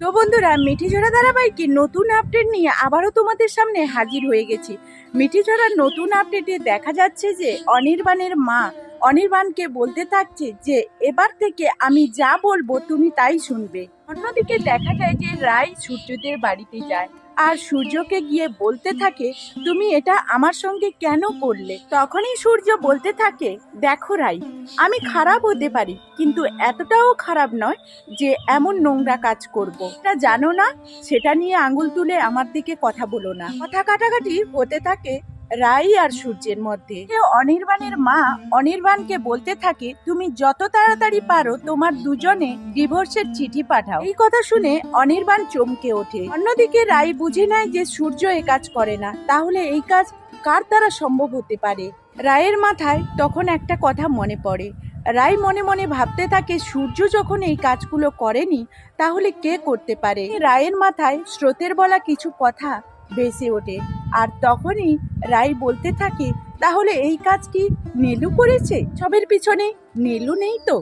তো বন্ধুরা মিঠি ঝোড়া ধারাবাহিকে নতুন আপডেট নিয়ে আবারও তোমাদের সামনে হাজির হয়ে গেছি। মিঠি ঝোড়ার নতুন আপডেটে দেখা যাচ্ছে যে অনির্বাণের মা অনির্বাণকে বলতে থাকছে যে, এবার থেকে আমি যা বলব তুমি তাই শুনবে। অন্যদিকে দেখা যায় যে রায় সূর্যদের বাড়িতে যায়। আর সূর্যকে গিয়ে বলতে থাকে, তুমি এটা আমার সঙ্গে কেন করলে তখনই সূর্য বলতে থাকে, দেখো রাই, আমি খারাপ হতে পারি, কিন্তু এতটাও খারাপ নয় যে এমন নোংরা কাজ করব। তা জানো না, সেটা নিয়ে আঙুল তুলে আমার দিকে কথা বলো না কথা কাটাকাটি হতে থাকে রাই আর সূর্যের মধ্যে। অনির্বাণের মা অনির্বাণকে বলতে থাকে, তুমি যত তাড়াতাড়ি পারো তোমার দুজনে ডিভোর্সের চিঠি পাঠাও। এই কথা শুনে অনির্বাণ চমকে ওঠে। অন্যদিকে রাই বুঝে নেয় যে সূর্য এ কাজ করে না। তাহলে এই কাজ কার দ্বারা সম্ভব হতে পারে? রায়ের মাথায় তখন একটা কথা মনে পড়ে। রায় মনে মনে ভাবতে থাকে, সূর্য যখন এই কাজগুলো করেনি, তাহলে কে করতে পারে? রায়ের মাথায় স্রোতের বলা কিছু কথা ভেসে ওঠে। আর তখনই রায় বলতে থাকে, তাহলে এই কাজ কি নেলু করেছে? সবের পিছনে নেলু নেই তো?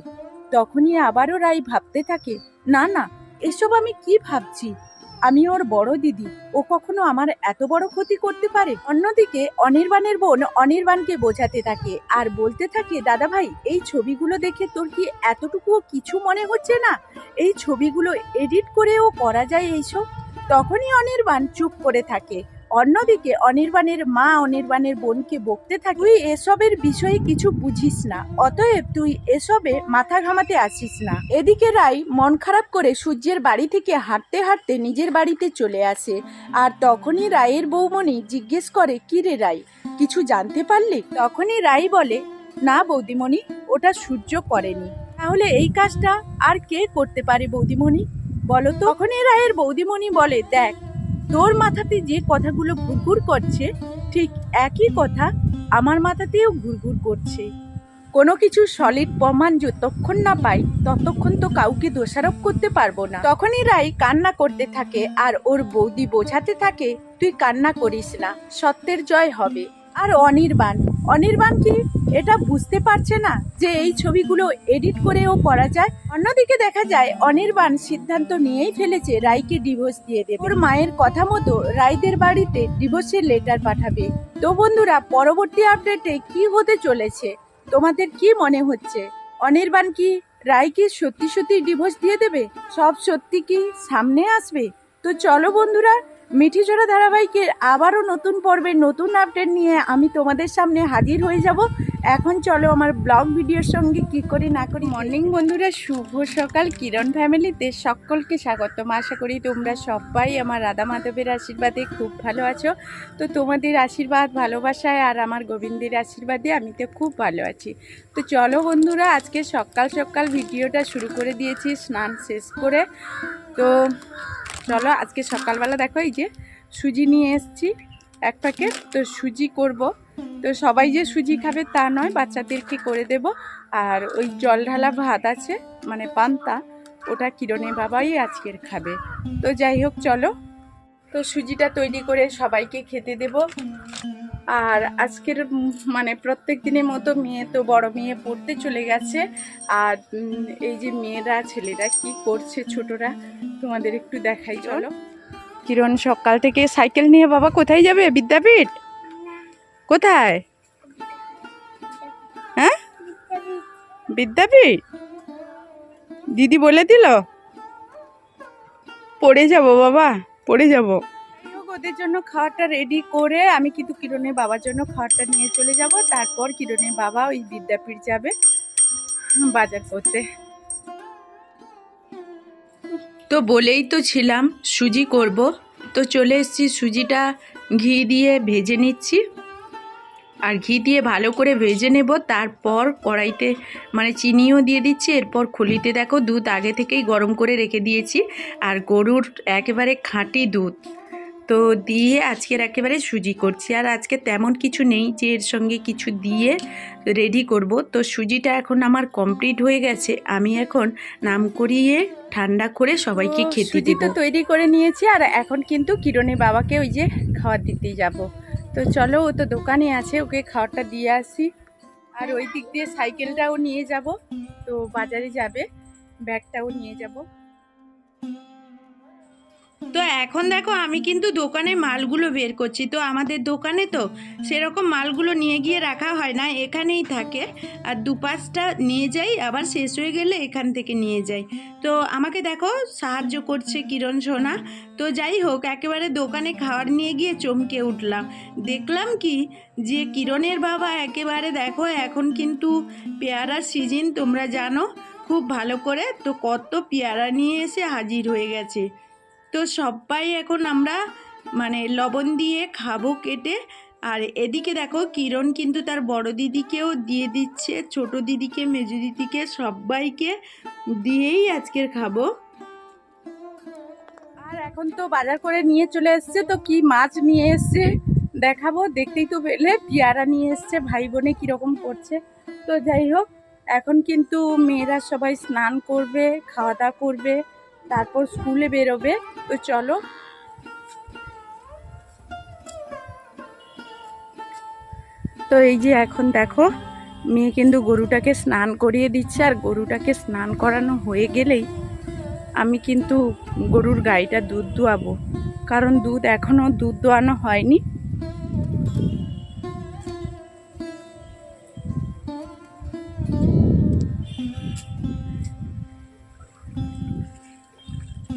তখনই আবারও রাই ভাবতে থাকে, না না, এসব আমি কি ভাবছি? আমি ওর বড় দিদি, ও কখনো আমার এত বড় ক্ষতি করতে পারে? অন্যদিকে অনির্বাণের বোন অনির্বাণকে বোঝাতে থাকে আর বলতে থাকে, দাদা ভাই, এই ছবিগুলো দেখে তোর কি এতটুকুও কিছু মনে হচ্ছে না? এই ছবিগুলো এডিট করেও করা যায় এইসব? তখনই অনির্বাণ চুপ করে থাকে। অন্যদিকে অনির্বাণের মা অনির্বাণের বোনকে বকতে থাকে, তুই এসবের বিষয়ে কিছু বুঝিস না, অতএব তুই এসবে মাথা ঘামাতে আসিস না। এদিকে রাই মন খারাপ করে সূর্যের বাড়ি থেকে হাঁটতে হাঁটতে নিজের বাড়িতে চলে আসে, আর তখনই রায়ের বৌমণি জিজ্ঞেস করে, কি রে রাই, কিছু জানতে পারলি? তখনই রাই বলে, না বৌদিমণি, ওটা সূর্য করেনি। তাহলে এই কাজটা আর কে করতে পারে বৌদিমণি? বলো তখনই রায়ের বৌদিমণি বলে, দেখ তোর মাথাতে যে কথাগুলো ঘুরঘুর করছে, ঠিক একই কথা আমার মাথাতেও ঘুরঘুর করছে। কোনো কিছু সলিড প্রমাণ যতক্ষণ না পাই, ততক্ষণ তো কাউকে দোষারোপ করতে পারব না। তখনই রাই কান্না করতে থাকে আর ওর বৌদি বোঝাতে থাকে, তুই কান্না করিস না, সত্যের জয় হবে। আর অনির্বাণ অনির্বাণ কি এটা বুঝতে পারছে না যে এই ছবিগুলো এডিট করেও করা যায়? অন্যদিকে দেখা যায়, অনির্বাণ সিদ্ধান্ত নিয়েই ফেলেছে রাইকে ডিভোর্স দিয়ে দেবে। ওর মায়ের কথা মতো রাইদের বাড়িতে ডিভোর্সের লেটার পাঠাবে। তো বন্ধুরা, পরবর্তী আপডেটে কি হতে চলেছে? তোমাদের কি মনে হচ্ছে? অনির্বাণ কি রায়কে সত্যি সত্যি ডিভোর্স দিয়ে দেবে? সব সত্যি কি সামনে আসবে? তো চলো বন্ধুরা মিঠি চড়া ধারাবাহিকের আবারও নতুন পর্বে নতুন আপডেট নিয়ে আমি তোমাদের সামনে হাজির হয়ে যাব। এখন চলো আমার ব্লগ ভিডিওর সঙ্গে কি করি না করি। মর্নিং বন্ধুরা, শুভ সকাল। কিরণ ফ্যামিলিতে সকলকে স্বাগতম। আশা করি তোমরা সবাই আমার রাধা মাধবের আশীর্বাদে খুব ভালো আছো। তো তোমাদের আশীর্বাদ, ভালোবাসায় আর আমার গোবিন্দের আশীর্বাদে আমি তো খুব ভালো আছি। তো চলো বন্ধুরা, আজকে সকাল সকাল ভিডিওটা শুরু করে দিয়েছি, স্নান শেষ করে। তো চলো আজকে সকালবেলা দেখো এই যে সুজি নিয়ে এসছি এক প্যাকেট। তো সুজি করব। তো সবাই যে সুজি খাবে তা নয়, বাচ্চাদেরকে করে দেব। আর ওই জল ঢালা ভাত আছে মানে পান্তা, ওটা কিরণে বাবাই আজকের খাবে। তো যাই হোক, চলো। তো সুজিটা তৈরি করে সবাইকে খেতে দেব। আর আজকের মানে প্রত্যেক দিনের মতো মেয়ে তো বড় মেয়ে পড়তে চলে গেছে। আর এই যে মেয়েরা ছেলেরা কি করছে ছোটরা তোমাদের একটু দেখাই চলো। কিরণ সকাল থেকে সাইকেল নিয়ে বাবা কোথায় যাবে? বিদ্যাপীঠ? কোথায়? হ্যাঁ? বিদ্যাপীঠ? দিদি বলে দিল? পড়ে যাব বাবা পড়ে যাব। ওদের জন্য খাবারটা রেডি করে আমি কিন্তু কিরণের বাবার জন্য খাবারটা নিয়ে চলে যাব। তারপর কিরণের বাবা ওই বিদ্যাপীঠ যাবে বাজার করতে। তো বলেই তো ছিলাম, সুজি করব। তো চলে এসেছি, সুজিটা ঘি দিয়ে ভেজে নিচ্ছি। আর ঘি দিয়ে ভালো করে ভেজে নেব, তারপর কড়াইতে মানে চিনিও দিয়ে দিচ্ছি, এরপর খুলিতে দেখো দুধ আগে থেকেই গরম করে রেখে দিয়েছি। আর গরুর একেবারে খাঁটি দুধ। তো দিয়ে আজকের একেবারে সুজি করছি। আর আজকে তেমন কিছু নেই যে এর সঙ্গে কিছু দিয়ে রেডি করব। তো সুজিটা এখন আমার কমপ্লিট হয়ে গেছে। আমি এখন নাম করিয়ে ঠান্ডা করে সবাইকে খেতে দেব। তৈরি করে নিয়েছি আর এখন কিন্তু কিরণের বাবাকে ওই যে খাবার দিতেই যাব। তো চলো ও তো দোকানে আছে ওকে খাবারটা দিয়ে আসি। আর ওই দিক দিয়ে সাইকেলটাও নিয়ে যাব। তো বাজারে যাবে ব্যাগটাও নিয়ে যাব। তো এখন দেখো আমি কিন্তু দোকানে মালগুলো বের করছি। তো আমাদের দোকানে তো সেরকম মালগুলো নিয়ে গিয়ে রাখা হয় না, এখানেই থাকে। আর দুপাশটা নিয়ে যাই, আবার শেষ হয়ে গেলে এখান থেকে নিয়ে যাই। তো আমাকে দেখো সাহায্য করছে কিরণ সোনা। তো যাই হোক, একেবারে দোকানে খাবার নিয়ে গিয়ে চমকে উঠলাম। দেখলাম কি যে কিরণের বাবা একেবারে দেখো এখন কিন্তু পেয়ারার সিজন, তোমরা জানো, খুব ভালো করে। তো কত পেয়ারা নিয়ে এসে হাজির হয়ে গেছে। তো সবাই এখন আমরা মানে লবণ দিয়ে খাব কেটে। আর এদিকে দেখো কিরণ কিন্তু তার বড় দিদিকেও দিয়ে দিচ্ছে, ছোট দিদিকে, মেজু দিদিকে সবাইকে দিয়েই আজকের খাব। আর এখন তো বাজার করে নিয়ে চলে এসছে, তো কি মাছ নিয়ে এসছে দেখাবো। দেখতেই তো পেলে পেয়ারা নিয়ে এসছে, ভাই বোনে কীরকম করছে। তো যাই হোক, এখন কিন্তু মেয়েরা সবাই স্নান করবে, খাওয়া দাওয়া করবে। তারপর স্কুলে বেরোবে। তো চলো। তো এই যে এখন দেখো, মেয়ে কিন্তু গরুটাকে স্নান করিয়ে দিচ্ছে আর গরুটাকে স্নান করানো হয়ে গেলেই আমি কিন্তু গরুর গাইটা দুধ দোয়াবো কারণ দুধ এখনও দুধ দোয়ানো হয়নি।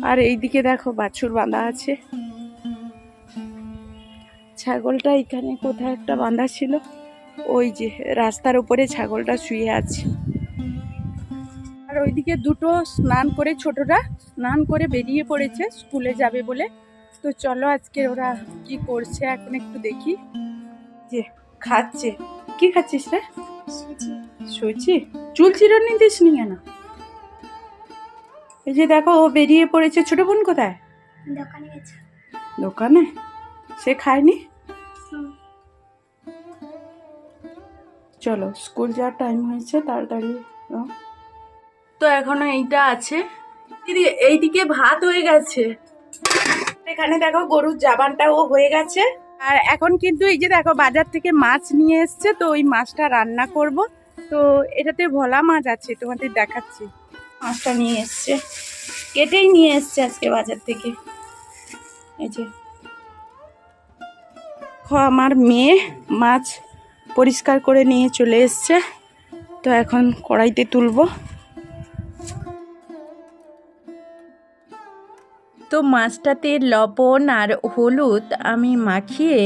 আর এইদিকে দেখো বাছুর বাঁধা আছে। ছাগলটা এখানে কোথায় একটা বাঁধা ছিল? ওই যে রাস্তার উপরে ছাগলটা শুয়ে আছে। আর ওইদিকে দুটো স্নান করে ছোটরা স্নান করে বেরিয়ে পড়েছে স্কুলে যাবে বলে। তো চলো আজকে ওরা কি করছে এখন একটু দেখি। যে খাচ্ছে। কি খাচ্ছিস রে? সুচি চুল চিরুনি দিস নি কেন? এই যে দেখো ও বেরিয়ে পড়েছে। ছোট বোন কোথায়? দোকানে গেছে। দোকানে? সে খায়নি? চলো স্কুল যাওয়ার টাইম হয়েছে তাড়াতাড়ি তো এখনও এইটা আছে। দিদি এইদিকে ভাত হয়ে গেছে। এখানে দেখো গরুর জাবানটাও হয়ে গেছে। আর এখন কিন্তু এই যে দেখো বাজার থেকে মাছ নিয়ে এসছে তো ওই মাছটা রান্না করব। তো এটাতে ভোলা মাছ আছে তোমাদের দেখাচ্ছি। মাছটা নিয়ে এসছে। কেটেই নিয়ে এসছে আজকে বাজার থেকে। এই যে। আমার মেয়ে মাছ পরিষ্কার করে নিয়ে চলে এসছে। তো এখন কড়াইতে তুলবো। তো মাছটাতে লবণ আর হলুদ আমি মাখিয়ে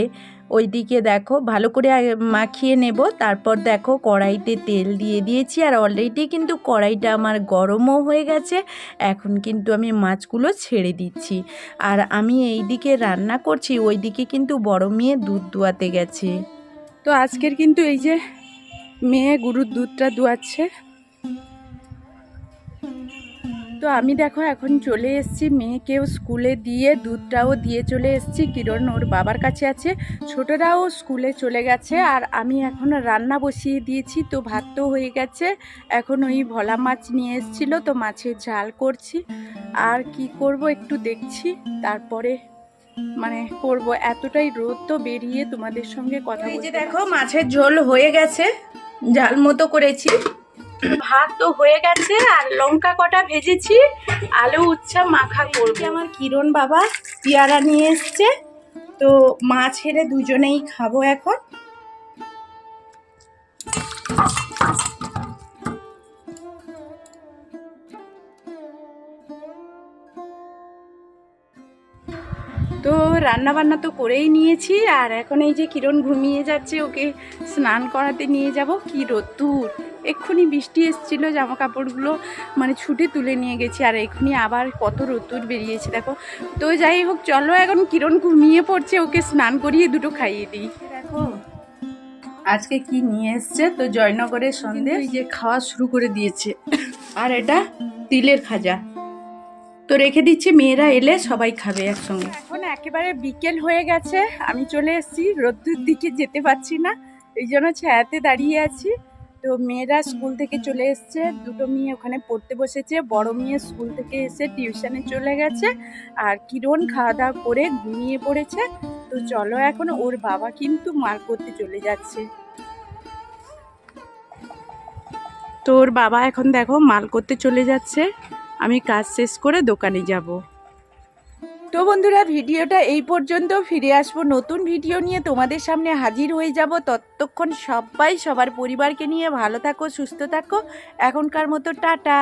ওইদিকে দেখো, ভালো করে মাখিয়ে নেব, তারপর দেখো কড়াইতে তেল দিয়ে দিয়েছি, আর অলরেডি কিন্তু কড়াইটা আমার গরমও হয়ে গেছে, এখন কিন্তু আমি মাছগুলো ছেড়ে দিচ্ছি। আর আমি এই দিকে রান্না করছি ওই দিকে কিন্তু বড় মেয়ে দুধ দোয়াতে গেছে। তো আজকের কিন্তু এই যে মেয়ে গরুর দুধটা দুয়াচ্ছে তো আমি দেখো এখন চলে এসেছি মেয়েকেও স্কুলে দিয়ে দুধটাও দিয়ে চলে এসেছি। কিরণ ওর বাবার কাছে আছে। ছোটরাও স্কুলে চলে গেছে আর আমি এখন রান্না বসিয়ে দিয়েছি। তো ভাত তো হয়ে গেছে। এখন ওই ভোলা মাছ নিয়ে এসেছিল তো মাছের ঝাল করছি। আর কি করব একটু দেখছি। তারপরে মানে করব। এতটাই রোদ তো বেরিয়ে তোমাদের সঙ্গে কথা এই যে দেখো মাছের ঝোল হয়ে গেছে। ঝাল মতো করেছি। ভাত তো হয়ে গেছে আর লঙ্কা কটা ভেজেছি, আলু, উচ্ছা, মাখা করবে। আমার কিরণ বাবা পেয়ারা নিয়ে এসছে, তো মাছ হেরে দুজনেই খাব এখন। তো রান্না বান্না তো করেই নিয়েছি, আর এখন এই যে কিরণ ঘুমিয়ে যাচ্ছে, ওকে স্নান করাতে নিয়ে যাব। কি রোদ্দুর! এক্ষুনি বৃষ্টি এসেছিল জামা কাপড়গুলো মানে ছুটে তুলে নিয়ে গেছি আর এক্ষুনি আবার কত রোদ্দুর বেরিয়েছে দেখো। তো যাই হোক চলো এখন কিরণ ঘুমিয়ে পড়ছে ওকে স্নান করিয়ে দুটো খাইয়ে দিই। দেখো। আজকে কি নিয়ে এসছে? তো জয়নগরের সন্দেশ এই যে খাওয়া শুরু করে দিয়েছে। আর এটা তিলের খাজা। তো রেখে দিচ্ছি মেয়েরা এলে সবাই খাবে একসঙ্গে। এখন একেবারে বিকেল হয়ে গেছে আমি চলে এসেছি রোদ্দুর দিকে যেতে পারছি না এই জন্য ছায়াতে দাঁড়িয়ে আছি। তো মেয়েরা স্কুল থেকে চলে এসছে। দুটো মেয়ে ওখানে পড়তে বসেছে। বড় মেয়ে স্কুল থেকে এসে টিউশনে চলে গেছে। আর কিরণ খাওয়া দাওয়া করে ঘুমিয়ে পড়েছে। তো চলো এখন ওর বাবা কিন্তু মার করতে চলে যাচ্ছে। তো ওর বাবা এখন দেখো মাল করতে চলে যাচ্ছে। আমি কাজ শেষ করে দোকানে যাব। তো বন্ধুরা, ভিডিওটা এই পর্যন্ত। ফিরে আসব নতুন ভিডিও নিয়ে। তোমাদের সামনে হাজির হয়ে যাব। ততক্ষণ সবাই, সবার পরিবারকে নিয়ে ভালো থাকো, সুস্থ থাকো। এখনকার মতো টাটা।